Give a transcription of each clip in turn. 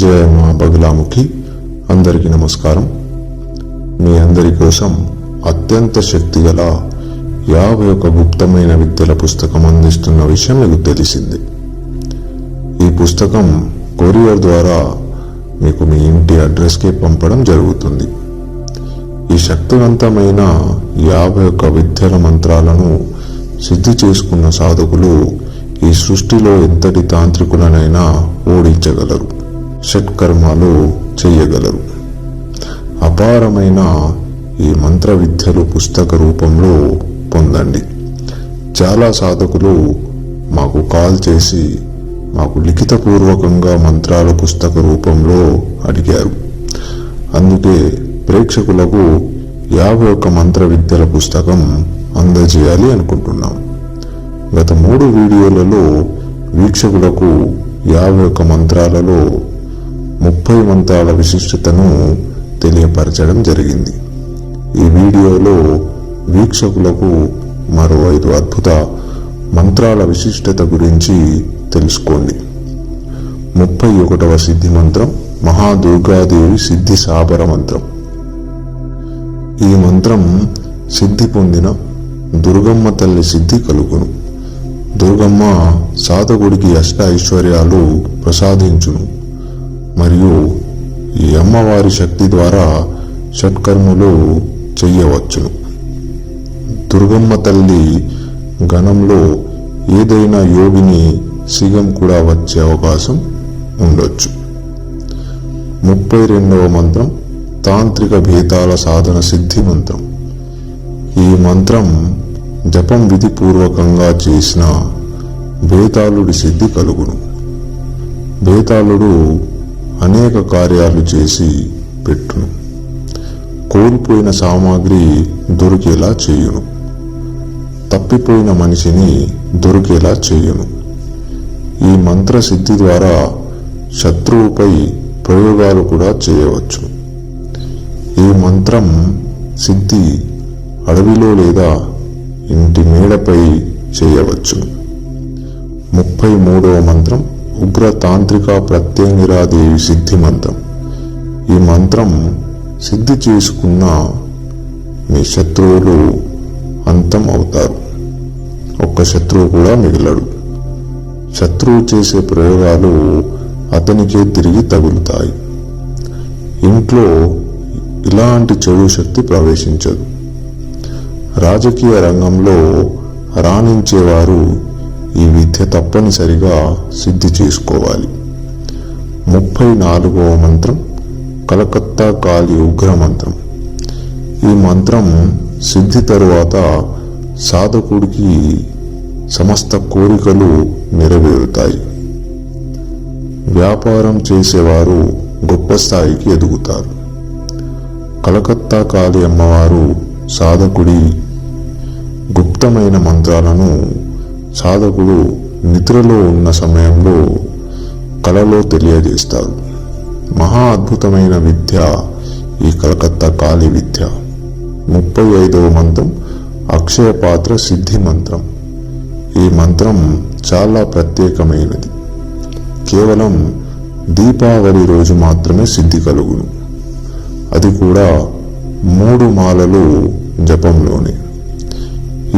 జయ మా బగులాముఖి అందరికీ నమస్కారం. మీ అందరి కోసం అత్యంత శక్తిగల యాభై ఒక గుప్తమైన విద్యల పుస్తకం అందిస్తున్న విషయం మీకు తెలిసింది. ఈ పుస్తకం కొరియర్ ద్వారా మీకు మీ ఇంటి అడ్రస్కి పంపడం జరుగుతుంది. ఈ శక్తివంతమైన యాభై ఒక్క విద్యల మంత్రాలను సిద్ధి చేసుకున్న సాధకులు ఈ సృష్టిలో ఎంతటి తాంత్రికులనైనా ఓడించగలరు. షట్కర్మాలు చేయగలరు. అపారమైన ఈ మంత్ర విద్యలు పుస్తక రూపంలో పొందండి. చాలా సాధకులు మాకు కాల్ చేసి మాకు లిఖితపూర్వకంగా మంత్రాల పుస్తక రూపంలో అడిగారు. అందుకే ప్రేక్షకులకు యాభై ఒక్క మంత్ర విద్యల పుస్తకం అందజేయాలి అనుకుంటున్నాం. గత మూడు వీడియోలలో వీక్షకులకు యాభై ఒక్క మంత్రాలలో ముప్పై మంత్రాల విశిష్టతను తెలియపరచడం జరిగింది. ఈ వీడియోలో వీక్షకులకు మరో ఐదు అద్భుత మంత్రాల విశిష్టత గురించి తెలుసుకోండి. ముప్పై ఒకటవ సిద్ధి మంత్రం మహాదుర్గాదేవి సిద్ధి సాబర మంత్రం. ఈ మంత్రం సిద్ధి పొందిన దుర్గమ్మ తల్లి సిద్ధి కలుగును. దుర్గమ్మ సాధకుడికి అష్ట ఐశ్వర్యాలు ప్రసాదించును. మరియు ఈ అమ్మవారి శక్తి ద్వారా షట్కర్ములు చెయ్యవచ్చును. దుర్గమ్మ తల్లి గణంలో ఏదైనా యోగిని సిగం కూడా వచ్చే అవకాశం ఉండొచ్చు. ముప్పై రెండవ మంత్రం తాంత్రిక భేదాల సాధన సిద్ధి మంత్రం. ఈ మంత్రం జపం విధిపూర్వకంగా చేసిన బేతాళుడి సిద్ధి కలుగును. బేతాళుడు అనేక కార్యాలు చేసి పెట్టును. కోల్పోయిన సామాగ్రి దొరికేలా చేయును. తప్పిపోయిన మనిషిని దొరికేలా చేయును. ఈ మంత్ర సిద్ధి ద్వారా శత్రువుపై ప్రయోగాలు కూడా చేయవచ్చు. ఈ మంత్రం సిద్ధి అడవిలో లేదా ఇంటి మేడపై చేయవచ్చు ముప్పై మూడవ మంత్రం ఉగ్ర తాంత్రిక ప్రత్యంగిరాదేవి సిద్ధి మంత్రం ఈ మంత్రం సిద్ధి చేసుకున్న మీ శత్రువులు అంతం అవుతారు. ఒక్క శత్రువు కూడా మిగలడు. శత్రువు చేసే ప్రయోగాలు అతనికే తిరిగి తగులుతాయి. ఇంట్లో ఇలాంటి చెడు శక్తి ప్రవేశించదు. రాజకీయ రంగంలో రాణించేవారు ఈ విద్య తప్పనిసరిగా సిద్ధి చేసుకోవాలి. ముప్పై నాలుగవ మంత్రం కలకత్తా కాళీ ఉగ్ర మంత్రం. ఈ మంత్రం సిద్ధి తరువాత సాధకుడికి సమస్త కోరికలు నెరవేరుతాయి. వ్యాపారం చేసేవారు గొప్ప స్థాయికి ఎదుగుతారు. కలకత్తా కాళీ అమ్మవారు సాధకుడి గుప్తమైన మంత్రాలను సాధకుడు నిద్రలో ఉన్న సమయంలో కలలో తెలియజేస్తారు మహా అద్భుతమైన విద్య ఈ కలకత్తా కాళీ విద్య. ముప్పై ఐదవ మంత్రం అక్షయ పాత్ర సిద్ధి మంత్రం. ఈ మంత్రం చాలా ప్రత్యేకమైనది. కేవలం దీపావళి రోజు మాత్రమే సిద్ధి కలుగును. అది కూడా మూడు మాలలు జపంలోనే.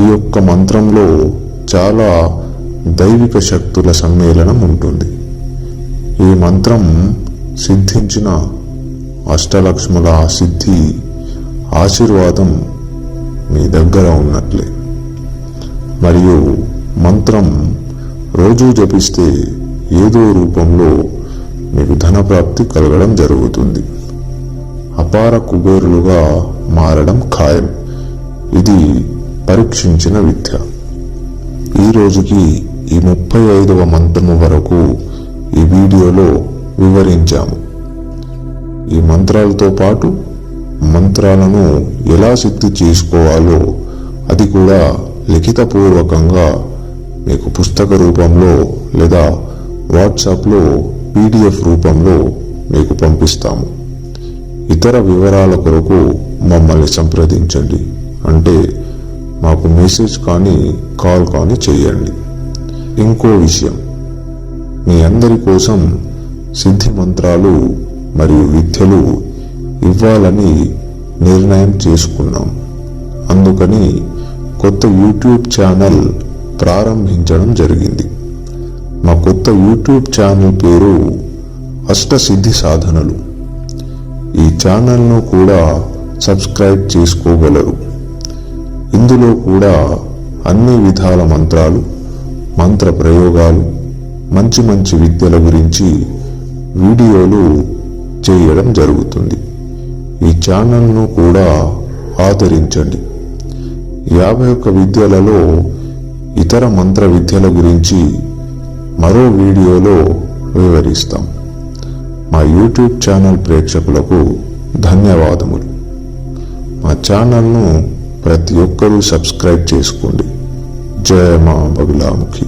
ఈ యొక్క మంత్రంలో చాలా దైవిక శక్తుల సమ్మేళనం ఉంటుంది. ఈ మంత్రం సిద్ధించిన అష్టలక్ష్ముల సిద్ధి ఆశీర్వాదం మీ దగ్గర ఉన్నట్లే. మరియు మంత్రం రోజు జపిస్తే ఏదో రూపంలో మీకు ధనప్రాప్తి కలగడం జరుగుతుంది. అపార కుబేరులుగా మారడం ఖాయం. ఇది పరీక్షించిన విద్య. ఈ రోజుకి ఈ ముప్పై ఐదవ మంత్రము వరకు ఈ వీడియోలో వివరించాము. ఈ మంత్రాలతో పాటు మంత్రాలను ఎలా సిద్ధి చేసుకోవాలో అది కూడా లిఖితపూర్వకంగా మీకు పుస్తక రూపంలో లేదా వాట్సాప్లో పీడిఎఫ్ రూపంలో మీకు పంపిస్తాము. ఇతర వివరాల కొరకు మమ్మల్ని సంప్రదించండి. అంటే మాకు మెసేజ్ కానీ కాల్ కానీ చేయండి. ఇంకో విషయం. మీ అందరి కోసం సిద్ధి మంత్రాలు మరియు విద్యలు ఇవ్వాలని నిర్ణయం చేసుకున్నాం. అందుకని కొత్త యూట్యూబ్ ఛానల్ ప్రారంభించడం జరిగింది. మా కొత్త యూట్యూబ్ ఛానల్ పేరు అష్టసిద్ధి సాధనలు. ఈ ఛానల్ను కూడా సబ్స్క్రైబ్ చేసుకోగలరు. ఇందులో కూడా అన్ని విధాల మంత్రాలు మంత్ర ప్రయోగాలు మంచి మంచి విద్యల గురించి వీడియోలు చేయడం జరుగుతుంది. ఈ ఛానల్ను కూడా ఆదరించండి. యాభై ఒక్క విద్యలలో ఇతర మంత్ర విద్యల గురించి మరో వీడియోలో వివరిస్తాం. మా యూట్యూబ్ ఛానల్ ప్రేక్షకులకు ధన్యవాదములు. మా ఛానల్ను ప్రతి ఒక్కరూ సబ్స్క్రైబ్ చేసుకోండి. జయ మా బగులాముఖి